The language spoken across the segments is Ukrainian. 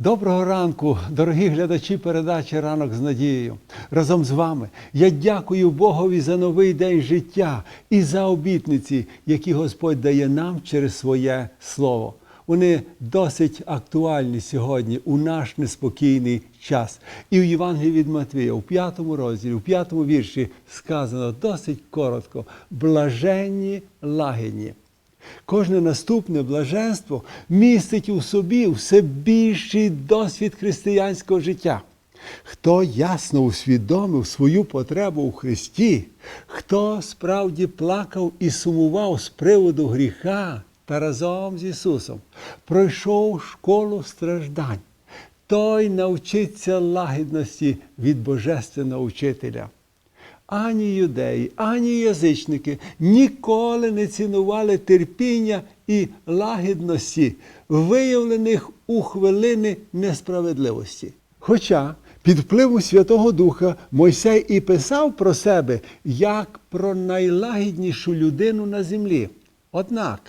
Доброго ранку, дорогі глядачі передачі Ранок з надією. Разом з вами я дякую Богові за новий день життя і за обітниці, які Господь дає нам через своє слово. Вони досить актуальні сьогодні у наш неспокійний час. І в Євангелії від Матвія, у п'ятому розділі, у п'ятому вірші сказано досить коротко: блаженні лагідні. Кожне наступне блаженство містить у собі все більший досвід християнського життя. Хто ясно усвідомив свою потребу у Христі, хто справді плакав і сумував з приводу гріха та разом з Ісусом, пройшов школу страждань, той навчиться лагідності від Божественного Учителя. Ані юдеї, ані язичники ніколи не цінували терпіння і лагідності, виявлених у хвилини несправедливості. Хоча під впливом Святого Духа Мойсей і писав про себе як про найлагіднішу людину на землі. Однак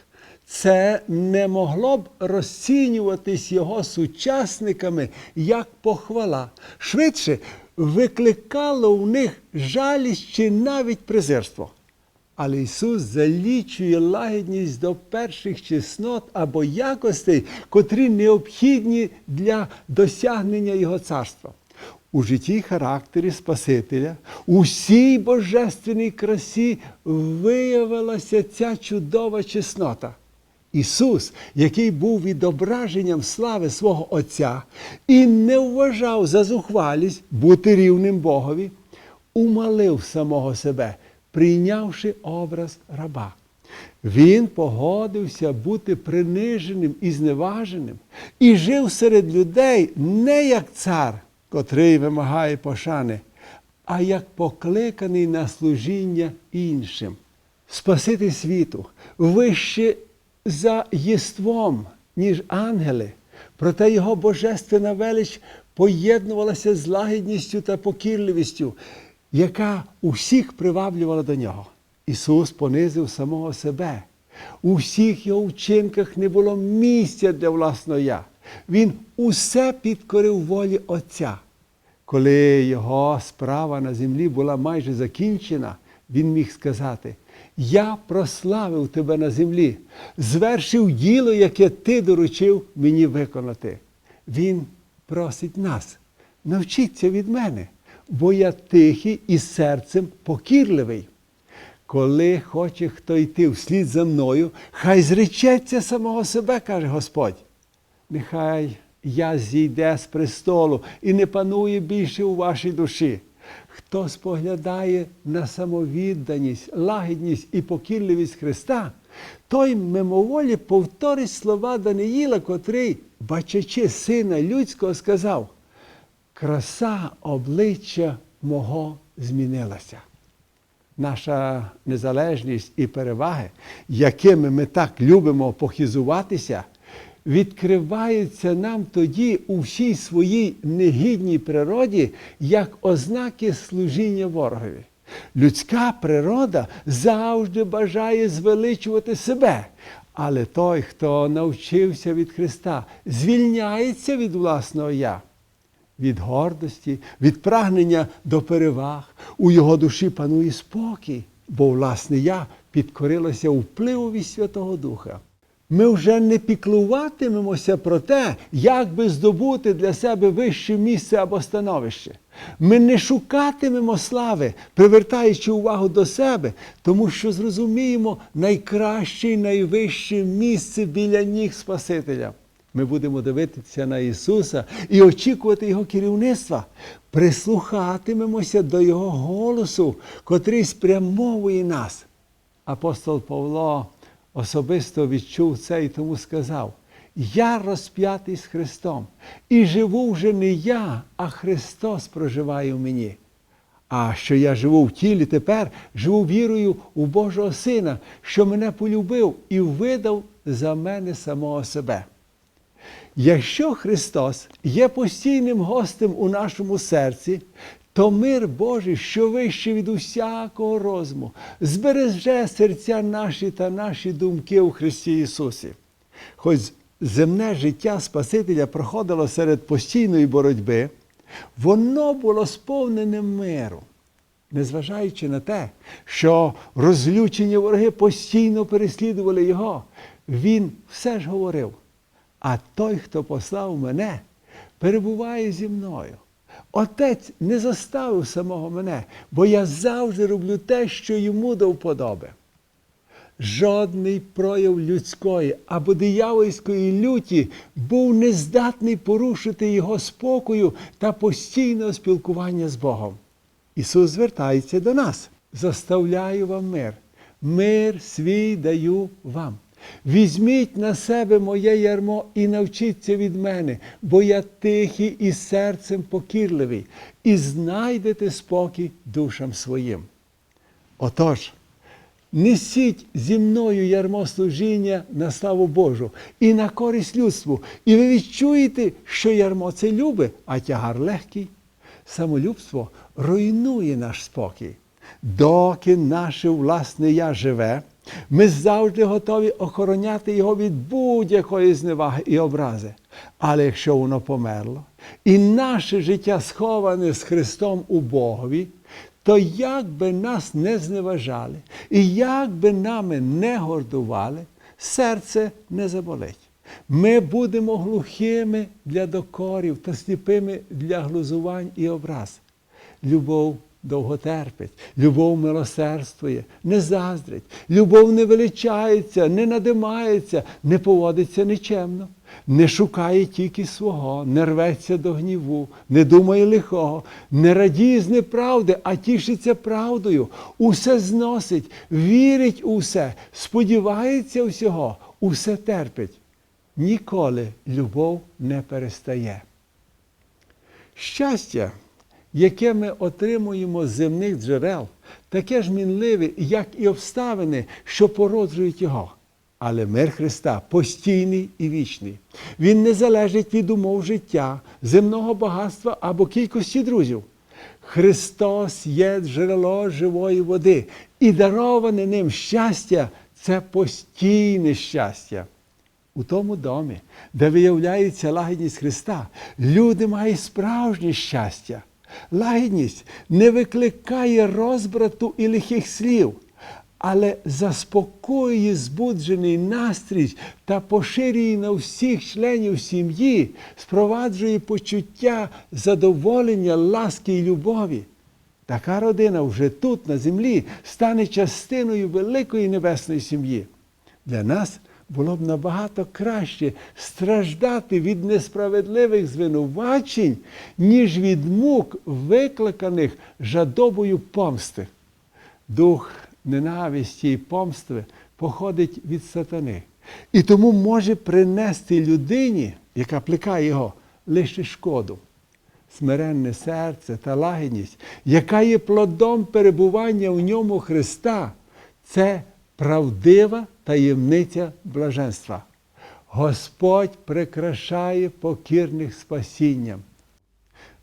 це не могло б розцінюватись його сучасниками як похвала. Швидше викликало в них жалість чи навіть презирство. Але Ісус залічує лагідність до перших чеснот або якостей, котрі необхідні для досягнення Його царства. У житті й характері Спасителя, у всій божественній красі виявилася ця чудова чеснота. Ісус, який був відображенням слави свого Отця і не вважав за зухвалість бути рівним Богові, умалив самого себе, прийнявши образ раба. Він погодився бути приниженим і зневаженим і жив серед людей не як цар, котрий вимагає пошани, а як покликаний на служіння іншим. Спасити світу вище за єством, ніж ангели. Проте його божественна велич поєднувалася з лагідністю та покірливістю, яка усіх приваблювала до нього. Ісус понизив самого себе. У всіх його вчинках не було місця для власного я. Він усе підкорив волі Отця. Коли його справа на землі була майже закінчена, він міг сказати: Я прославив тебе на землі, звершив діло, яке ти доручив мені виконати. Він просить нас, навчіться від мене, бо я тихий і серцем покірливий. Коли хоче хто йти вслід за мною, хай зречеться самого себе, каже Господь. Нехай я зійде з престолу і не панує більше у вашій душі. Хто споглядає на самовідданість, лагідність і покірливість Христа, той мимоволі повторить слова Даниїла, котрий, бачачи сина людського, сказав: краса обличчя мого змінилася. Наша незалежність і переваги, якими ми так любимо похизуватися, відкриваються нам тоді у всій своїй негідній природі як ознаки служіння ворогові. Людська природа завжди бажає звеличувати себе. Але той, хто навчився від Христа, звільняється від власного я, від гордості, від прагнення до переваг. У його душі панує спокій, бо власне я підкорилося впливові Святого Духа. Ми вже не піклуватимемося про те, як би здобути для себе вище місце або становище. Ми не шукатимемо слави, привертаючи увагу до себе, тому що зрозуміємо найкраще і найвище місце біля ніг Спасителя. Ми будемо дивитися на Ісуса і очікувати Його керівництва, прислухатимемося до Його голосу, котрий спрямовує нас. Апостол Павло особисто відчув це і тому сказав: Я розп'ятий з Христом, і живу вже не я, а Христос проживає в мені. А що я живу в тілі тепер, живу вірою у Божого Сина, що мене полюбив і видав за мене самого себе. Якщо Христос є постійним гостем у нашому серці, то мир Божий, що вище від усякого розуму, збереже серця наші та наші думки у Христі Ісусі. Хоч земне життя Спасителя проходило серед постійної боротьби, воно було сповнене миру, незважаючи на те, що розлючені вороги постійно переслідували його, він все ж говорив: а той, хто послав мене, перебуває зі мною. Отець не заставив самого мене, бо я завжди роблю те, що йому до вподоби. Жодний прояв людської або диявольської люті був нездатний порушити його спокою та постійного спілкування з Богом. Ісус звертається до нас. Заставляю вам мир. Мир свій даю вам. Візьміть на себе моє ярмо і навчіться від мене, бо я тихий і серцем покірливий, і знайдете спокій душам своїм. Отож, несіть зі мною ярмо служіння на славу Божу і на користь людству, і ви відчуєте, що ярмо це любе, а тягар легкий. Самолюбство руйнує наш спокій. Доки наше власне я живе, ми завжди готові охороняти його від будь-якої зневаги і образи. Але якщо воно померло, і наше життя сховане з Христом у Богові, то як би нас не зневажали, і як би нами не гордували, серце не заболить. Ми будемо глухими для докорів та сліпими для глузувань і образ. Любов довготерпить, любов милосердствує, не заздрить, любов не величається, не надимається, не поводиться нечемно, не шукає тільки свого, не рветься до гніву, не думає лихого, не радіє з неправди, а тішиться правдою, усе зносить, вірить у все, сподівається всього, усе терпить. Ніколи любов не перестає. Щастя, яке ми отримуємо з земних джерел, таке ж мінливе, як і обставини, що породжують його. Але мир Христа постійний і вічний. Він не залежить від умов життя, земного багатства або кількості друзів. Христос є джерело живої води, і дароване ним щастя це постійне щастя. У тому домі, де виявляється лагідність Христа, люди мають справжнє щастя. Лагідність не викликає розбрату і лихих слів, але заспокоює збуджений настрій та поширює на всіх членів сім'ї, спроваджує почуття задоволення, ласки і любові. Така родина вже тут, на землі, стане частиною великої небесної сім'ї. Для нас було б набагато краще страждати від несправедливих звинувачень, ніж від мук, викликаних жадобою помсти. Дух ненависті і помсти походить від сатани. І тому може принести людині, яка плекає його, лише шкоду. Смиренне серце та лагідність, яка є плодом перебування в ньому Христа, це правдива таємниця блаженства. Господь прикрашає покірних спасінням.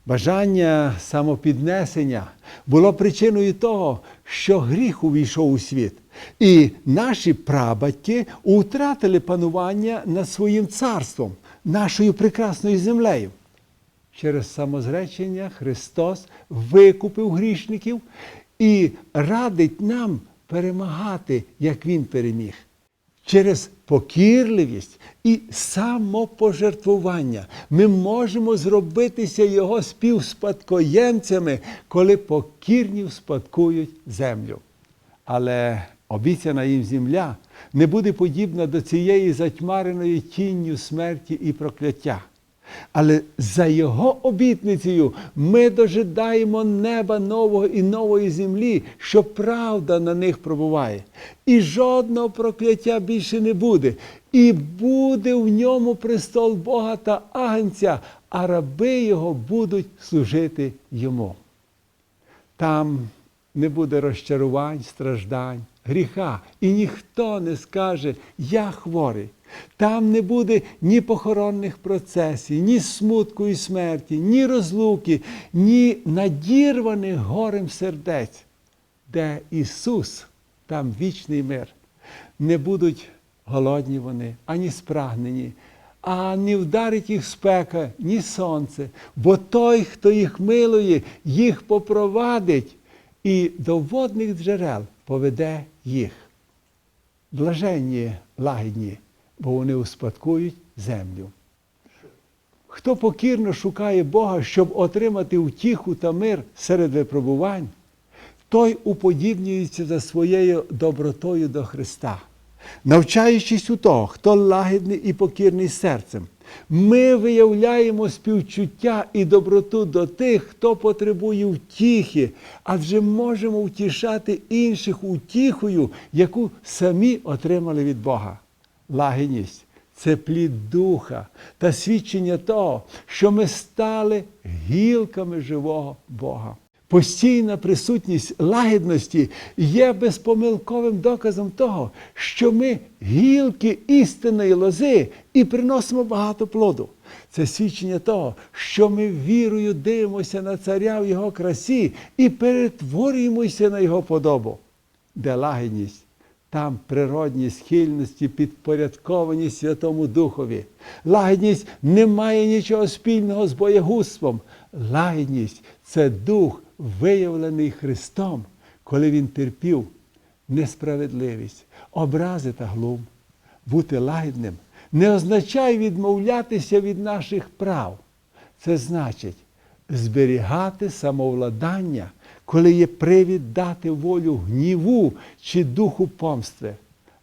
Бажання самопіднесення було причиною того, що гріх увійшов у світ. І наші прабатьки втратили панування над своїм царством, нашою прекрасною землею. Через самозречення Христос викупив грішників і радить нам перемагати, як Він переміг. Через покірливість і самопожертвування ми можемо зробитися його співспадкоємцями, коли покірні вспадкують землю. Але обіцяна їм земля не буде подібна до цієї затьмареної тінню смерті і прокляття. Але за його обітницею ми дожидаємо неба нового і нової землі, що правда на них пробуває. І жодного прокляття більше не буде. І буде в ньому престол Бога та Агнця, а раби його будуть служити йому. Там не буде розчарувань, страждань, гріха, і ніхто не скаже Я хворий. Там не буде ні похоронних процесів, ні смутку і смерті, ні розлуки, ні надірваних горем сердець, де Ісус, там вічний мир. Не будуть голодні вони, ані спрагнені, а не вдарить їх спека, ні сонце, бо той, хто їх милує, їх попровадить і до водних джерел поведе їх. Блаженні лагідні, бо вони успадкують землю. Хто покірно шукає Бога, щоб отримати утіху та мир серед випробувань, той уподібнюється за своєю добротою до Христа. Навчаючись у того, хто лагідний і покірний серцем, ми виявляємо співчуття і доброту до тих, хто потребує втіхи, адже можемо втішати інших утіхою, яку самі отримали від Бога. Лагідність це плід духа та свідчення того, що ми стали гілками живого Бога. Постійна присутність лагідності є безпомилковим доказом того, що ми гілки істинної лози і приносимо багато плоду. Це свідчення того, що ми вірою дивимося на царя в його красі і перетворюємося на його подобу. Де лагідність, там природні схильності підпорядковані Святому Духові. Лагідність не має нічого спільного з боєгузтвом. Лагідність це дух, виявлений Христом, коли Він терпів несправедливість, образи та глум. Бути лагідним не означає відмовлятися від наших прав. Це значить зберігати самовладання, коли є привід дати волю гніву чи духу помстви.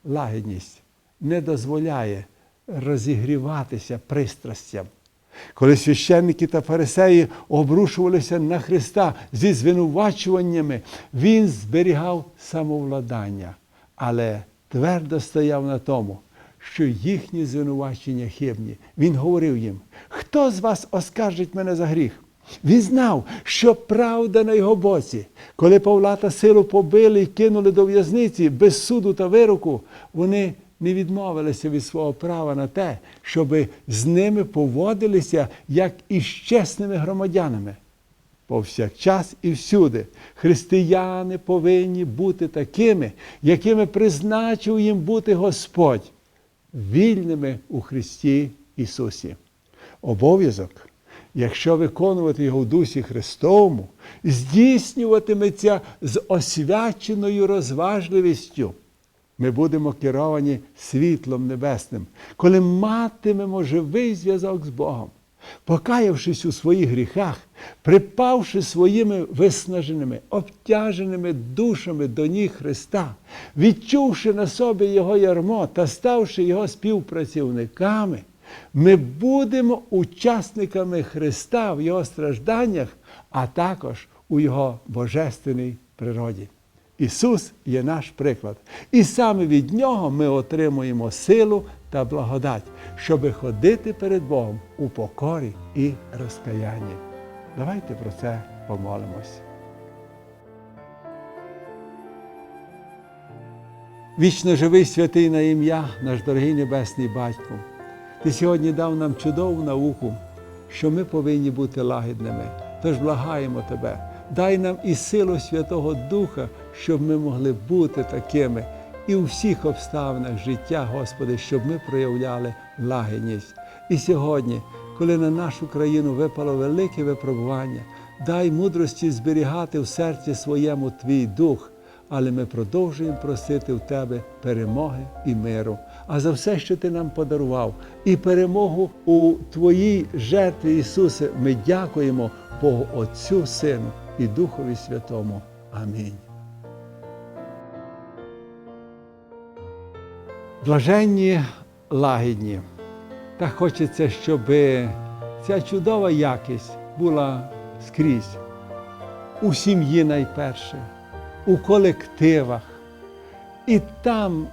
Лагідність не дозволяє розігріватися пристрастям. Коли священники та фарисеї обрушувалися на Христа зі звинувачуваннями, Він зберігав самовладання, але твердо стояв на тому, що їхні звинувачення хибні. Він говорив їм: хто з вас оскаржить мене за гріх? Він знав, що правда на його боці. Коли Павла та силу побили і кинули до в'язниці без суду та вироку, вони не відмовилися від свого права на те, щоб з ними поводилися як із чесними громадянами. Повсякчас і всюди християни повинні бути такими, якими призначив їм бути Господь, вільними у Христі Ісусі. Обов'язок, якщо виконувати його в Дусі Христовому, здійснюватиметься з освяченою розважливістю. Ми будемо керовані світлом небесним, коли матимемо живий зв'язок з Богом, покаявшись у своїх гріхах, припавши своїми виснаженими, обтяженими душами до ніг Христа, відчувши на собі Його ярмо та ставши Його співпрацівниками, ми будемо учасниками Христа в Його стражданнях, а також у Його божественній природі. Ісус є наш приклад. І саме від Нього ми отримуємо силу та благодать, щоби ходити перед Богом у покорі і розкаянні. Давайте про це помолимось. Вічно живий святий на ім'я, наш дорогий Небесний Батько. Ти сьогодні дав нам чудову науку, що ми повинні бути лагідними. Тож благаємо Тебе, дай нам і силу Святого Духа, щоб ми могли бути такими і у всіх обставинах життя, Господи, щоб ми проявляли лагідність. І сьогодні, коли на нашу країну випало велике випробування, дай мудрості зберігати в серці своєму Твій дух. Але ми продовжуємо просити в Тебе перемоги і миру. А за все, що Ти нам подарував, і перемогу у Твоїй жертві, Ісусе, ми дякуємо Богу Отцю, Сину і Духові Святому. Амінь. Блаженні лагідні. Та хочеться, щоб ця чудова якість була скрізь. У сім'ї найперше, у колективах. І там,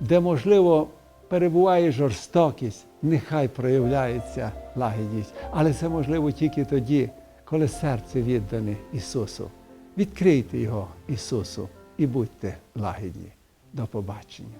де, можливо, перебуває жорстокість, нехай проявляється лагідність. Але це можливо тільки тоді, коли серце віддане Ісусу. Відкрийте його Ісусу і будьте лагідні. До побачення.